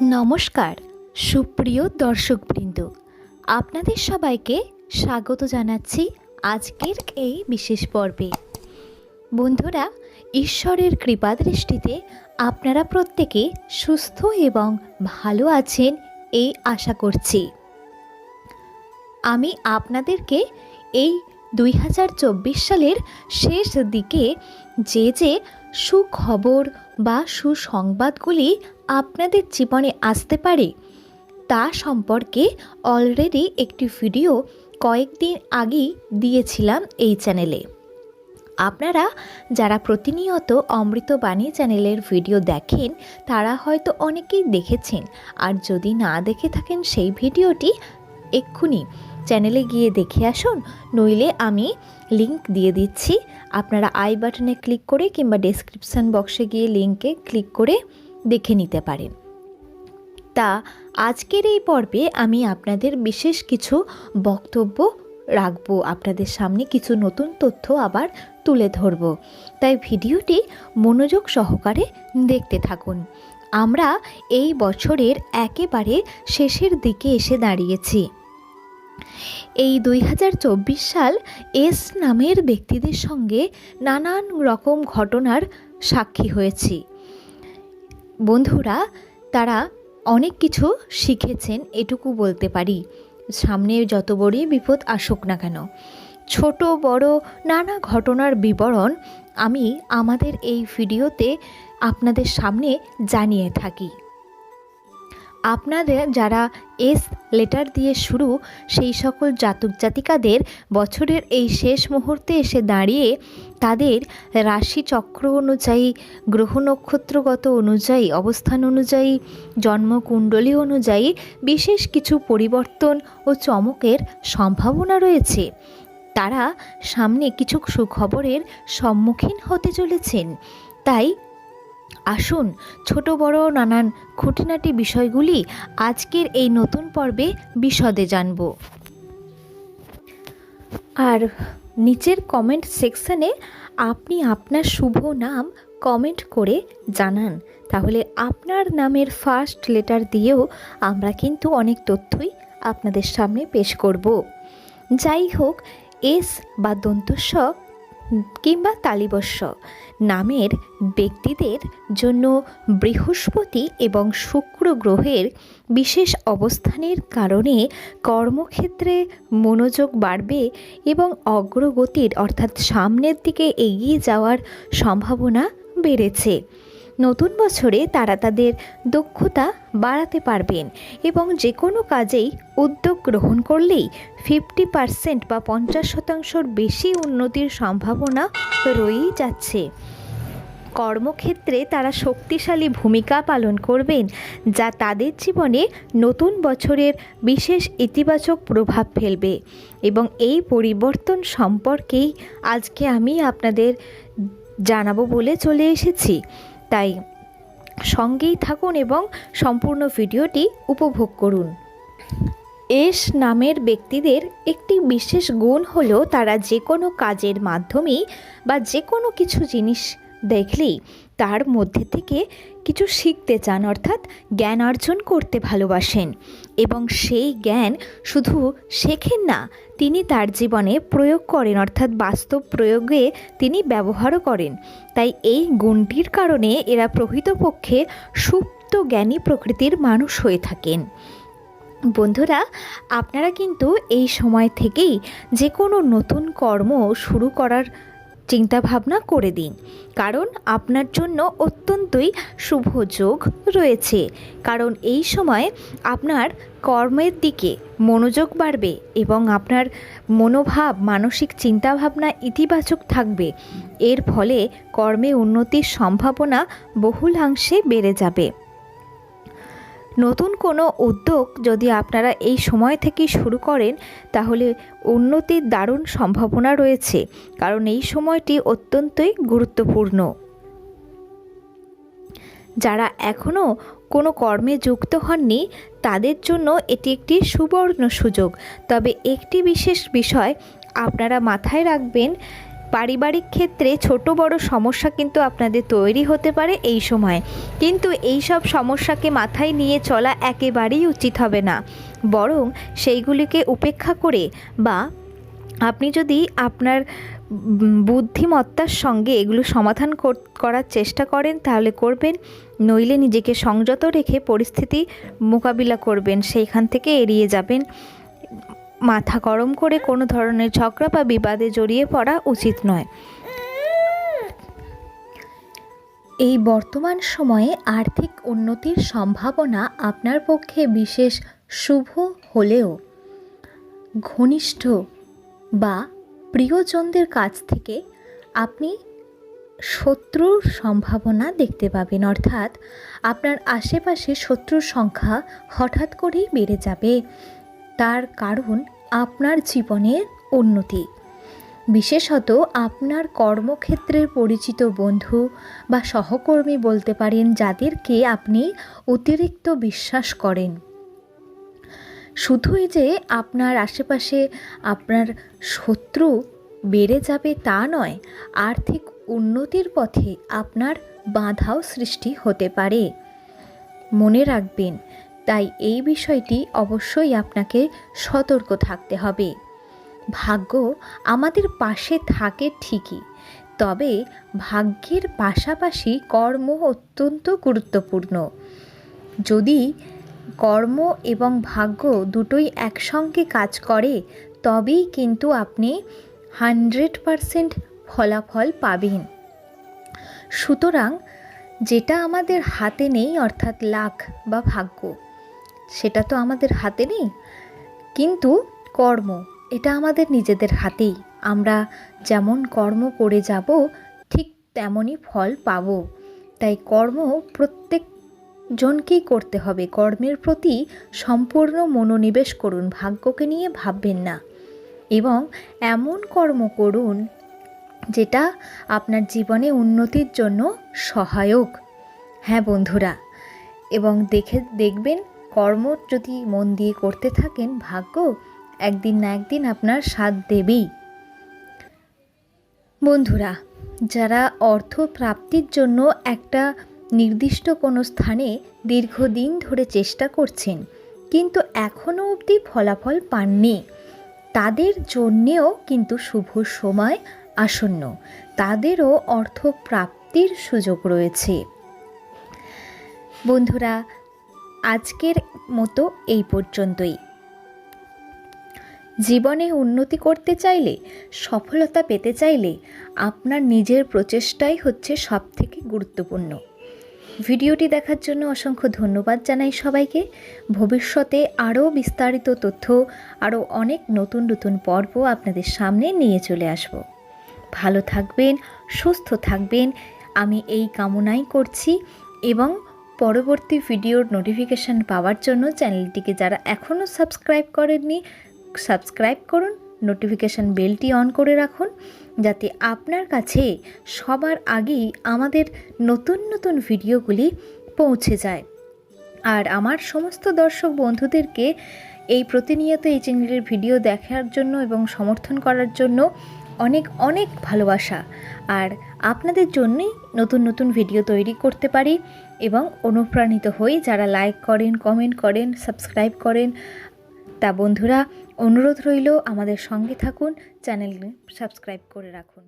নমস্কার, সুপ্রিয় দর্শকবৃন্দ। আপনাদের সবাইকে স্বাগত জানাচ্ছি আজকের এই বিশেষ পর্বে। বন্ধুরা, ঈশ্বরের কৃপাদৃষ্টিতে আপনারা প্রত্যেকে সুস্থ এবং ভালো আছেন এই আশা করছি। আমি আপনাদেরকে এই দুই হাজার চব্বিশ সালের শেষ দিকে যে যে সুখবর বা সুসংবাদগুলি আপনাদের জীবনে আসতে পারে। তা সম্পর্কে অলরেডি একটি ভিডিও কয়েকদিন আগেই দিয়েছিলাম এই চ্যানেলে আপনারা যারা প্রতিনিয়ত অমৃতবাণী চ্যানেলের ভিডিও দেখেন, তারা হয়তো অনেকেই দেখেছেন। আর যদি না দেখে থাকেন সেই ভিডিওটি এক্ষুনি চ্যানেলে গিয়ে দেখে আসুন, নইলে আমি লিংক দিয়ে দিচ্ছি। আপনারা আই বাটনে ক্লিক করে কিংবা ডেসক্রিপশান বক্সে গিয়ে লিঙ্কে ক্লিক করে দেখে নিতে পারেন তা আজকের এই পর্বে আমি আপনাদের বিশেষ কিছু বক্তব্য রাখব। আপনাদের সামনে কিছু নতুন তথ্য আবার তুলে ধরব। তাই ভিডিওটি মনোযোগ সহকারে দেখতে থাকুন। আমরা এই বছরের একেবারে শেষের দিকে এসে দাঁড়িয়েছি। এই দুই হাজার চব্বিশ সাল এস নামের ব্যক্তিদের সঙ্গে নানান রকম ঘটনার সাক্ষী হয়েছি। বন্ধুরা, তারা অনেক কিছু শিখেছেন, এটুকু বলতে পারি। সামনে যত বড়ই বিপদ আসুক না কেন। ছোট, বড় নানা ঘটনার বিবরণ আমি আমাদের এই ভিডিওতে আপনাদের সামনে জানিয়ে থাকি। আপনাদের যারা এস লেটার দিয়ে শুরু, সেই সকল জাতক জাতিকাদের বছরের এই শেষ মুহূর্তে এসে দাঁড়িয়ে তাদের রাশি চক্র অনুযায়ী, গ্রহ নক্ষত্রগত অনুযায়ী, অবস্থান অনুযায়ী, জন্মকুণ্ডলী অনুযায়ী বিশেষ কিছু পরিবর্তন ও চমকের সম্ভাবনা রয়েছে। তারা সামনে কিছু সুখবরের সম্মুখীন হতে চলেছেন। তাই আসুন, ছোট বড় নানান খুঁটিনাটি বিষয়গুলি আজকের এই নতুন পর্বে বিশদে জানব। আর নিচের কমেন্ট সেকশানে আপনি আপনার শুভ নাম কমেন্ট করে জানান। তাহলে আপনার নামের ফার্স্ট লেটার দিয়েও আমরা কিন্তু অনেক তথ্যই আপনাদের সামনে পেশ করব। যাই হোক, এস বা দন্তস্ব কিংবা তালিবস্য নামের ব্যক্তিদের জন্য বৃহস্পতি এবং শুক্র গ্রহের বিশেষ অবস্থানের কারণে কর্মক্ষেত্রে মনোযোগ বাড়বে এবং অগ্রগতির অর্থাৎ সামনের দিকে এগিয়ে যাওয়ার সম্ভাবনা বেড়েছে। নতুন বছরে তারা তাদের দক্ষতা বাড়াতে পারবেন এবং যে কোনো কাজেই উদ্যোগ গ্রহণ করলেই ফিফটি পারসেন্ট বা পঞ্চাশ শতাংশর বেশি উন্নতির সম্ভাবনা রয়েই যাচ্ছে। কর্মক্ষেত্রে তারা শক্তিশালী ভূমিকা পালন করবেন, যা তাদের জীবনে নতুন বছরের বিশেষ ইতিবাচক প্রভাব ফেলবে এবং এই পরিবর্তন সম্পর্কেই আজকে আমি আপনাদের জানাব বলে চলে এসেছি। তাই সঙ্গেই থাকুন এবং সম্পূর্ণ ভিডিওটি উপভোগ করুন। এস নামের ব্যক্তিদের একটি বিশেষ গুণ হলো তারা যে কোনো কাজের মাধ্যমেই বা যে কোনো কিছু জিনিস দেখলেই তার মধ্যে থেকে কিছু শিখতে চান, অর্থাৎ জ্ঞান অর্জন করতে ভালোবাসেন। এবং সেই জ্ঞান শুধু শেখেন না, তিনি তার জীবনে প্রয়োগ করেন, অর্থাৎ বাস্তব প্রয়োগে তিনি ব্যবহারও করেন। তাই এই গুণটির কারণে এরা প্রকৃতপক্ষে সুপ্ত জ্ঞানী প্রকৃতির মানুষ হয়ে থাকেন। বন্ধুরা, আপনারা কিন্তু এই সময় থেকেই যে কোনো নতুন কর্ম শুরু করার চিন্তাভাবনা করে দিন। কারণ আপনার জন্য অত্যন্তই শুভ যোগ রয়েছে। কারণ এই সময় আপনার কর্মের দিকে মনোযোগ বাড়বে এবং আপনার মনোভাব, মানসিক চিন্তাভাবনা ইতিবাচক থাকবে। এর ফলে কর্মে উন্নতির সম্ভাবনা বহুলাংশে বেড়ে যাবে। নতুন কোনো উদ্যোগ যদি আপনারা এই সময় থেকে শুরু করেন, তাহলে উন্নতির দারুণ সম্ভাবনা রয়েছে, কারণ এই সময়টি অত্যন্তই গুরুত্বপূর্ণ। যারা এখনও কোনো কর্মে যুক্ত হননি, তাদের জন্য এটি একটি সুবর্ণ সুযোগ। তবে একটি বিশেষ বিষয় আপনারা মাথায় রাখবেন পারিবারিক ক্ষেত্রে ছোট বড় সমস্যা কিন্তু আপনাদের তৈরি হতে পারে এই সময়। কিন্তু এই সব সমস্যাকে মাথায় নিয়ে চলা একেবারেই উচিত হবে না। বরং সেইগুলিকে উপেক্ষা করে বা আপনি যদি আপনার বুদ্ধিমত্তার সঙ্গে এগুলো সমাধান করার চেষ্টা করেন তাহলে করবেন। নইলে নিজেকে সংযত রেখে পরিস্থিতি মোকাবিলা করবেন। সেইখান থেকে এড়িয়ে যাবেন। মাথা গরম করে কোনো ধরনের ঝগড়া বা বিবাদে জড়িয়ে পড়া উচিত নয়। এই বর্তমান সময়ে আর্থিক উন্নতির সম্ভাবনা আপনার পক্ষে বিশেষ শুভ হলেও ঘনিষ্ঠ বা প্রিয়জনদের কাছ থেকে আপনি শত্রুর সম্ভাবনা দেখতে পাবেন। অর্থাৎ আপনার আশেপাশে শত্রুর সংখ্যা হঠাৎ করেই বেড়ে যাবে। তার কারণ আপনার জীবনের উন্নতি। বিশেষত আপনার কর্মক্ষেত্রের পরিচিত বন্ধু বা সহকর্মী বলতে পারেন যাদেরকে আপনি অতিরিক্ত বিশ্বাস করেন। শুধুই যে আপনার আশেপাশে আপনার শত্রু বেড়ে যাবে তা নয়, আর্থিক উন্নতির পথে আপনার বাধাও সৃষ্টি হতে পারে। মনে রাখবেন তাই এই বিষয়টি অবশ্যই আপনাকে সতর্ক থাকতে হবে। ভাগ্য আমাদের পাশে থাকে ঠিকই, তবে ভাগ্যের পাশাপাশি কর্ম অত্যন্ত গুরুত্বপূর্ণ। যদি কর্ম এবং ভাগ্য দুটোই একসঙ্গে কাজ করে, তবেই কিন্তু আপনি হান্ড্রেড পারসেন্ট ফলাফল পাবেন। সুতরাং যেটা আমাদের হাতে নেই, অর্থাৎ লাখ বা ভাগ্য সেটা তো আমাদের হাতে নেই। কিন্তু কর্ম, এটা আমাদের নিজেদের হাতেই। আমরা যেমন কর্ম করে যাব, ঠিক তেমনই ফল পাব। তাই কর্ম প্রত্যেক জনকেই করতে হবে। কর্মের প্রতি সম্পূর্ণ মনোনিবেশ করুন, ভাগ্যকে নিয়ে ভাববেন না। এবং এমন কর্ম করুন যেটা আপনার জীবনে উন্নতির জন্য সহায়ক। হ্যাঁ বন্ধুরা, এবং দেখে, দেখবেন কর্ম যদি মন দিয়ে করতে থাকেন, ভাগ্য একদিন না একদিন আপনার সাথ দেবেই। বন্ধুরা, যারা অর্থ প্রাপ্তির জন্য একটা নির্দিষ্ট কোনো স্থানে দীর্ঘদিন ধরে চেষ্টা করছেন, কিন্তু এখনও অবধি ফলাফল পাননি, তাদের জন্যেও কিন্তু শুভ সময় আসন্ন। তাদেরও অর্থ প্রাপ্তির সুযোগ রয়েছে। বন্ধুরা আজকের মতো এই পর্যন্তই। জীবনে উন্নতি করতে চাইলে, সফলতা পেতে চাইলে আপনার নিজের প্রচেষ্টাই হচ্ছে সব থেকে গুরুত্বপূর্ণ। ভিডিওটি দেখার জন্য অসংখ্য ধন্যবাদ জানাই সবাইকে। ভবিষ্যতে আরও বিস্তারিত তথ্য, আরও অনেক নতুন নতুন পর্ব আপনাদের সামনে নিয়ে চলে আসব। ভালো থাকবেন, সুস্থ থাকবেন, আমি এই কামনাই করছি এবং পরবর্তী ভিডিওর নোটিফিকেশান পাওয়ার জন্য চ্যানেলটিকে যারা এখনও সাবস্ক্রাইব করেননি সাবস্ক্রাইব করুন নোটিফিকেশান বেলটি অন করে রাখুন, যাতে আপনার কাছে সবার আগেই আমাদের নতুন নতুন ভিডিওগুলি পৌঁছে যায়। আর আমার সমস্ত দর্শক বন্ধুদেরকে এই প্রতিনিয়ত এই চ্যানেলের ভিডিও দেখার জন্য এবং সমর্থন করার জন্য অনেক অনেক ভালোবাসা। আর আপনাদের জন্যই নতুন নতুন ভিডিও তৈরি করতে পারি এবং অনুপ্রাণিত হই। যারা লাইক করেন কমেন্ট করেন সাবস্ক্রাইব করেন, তা বন্ধুরা অনুরোধ রইল আমাদের সঙ্গে থাকুন চ্যানেল সাবস্ক্রাইব করে রাখুন।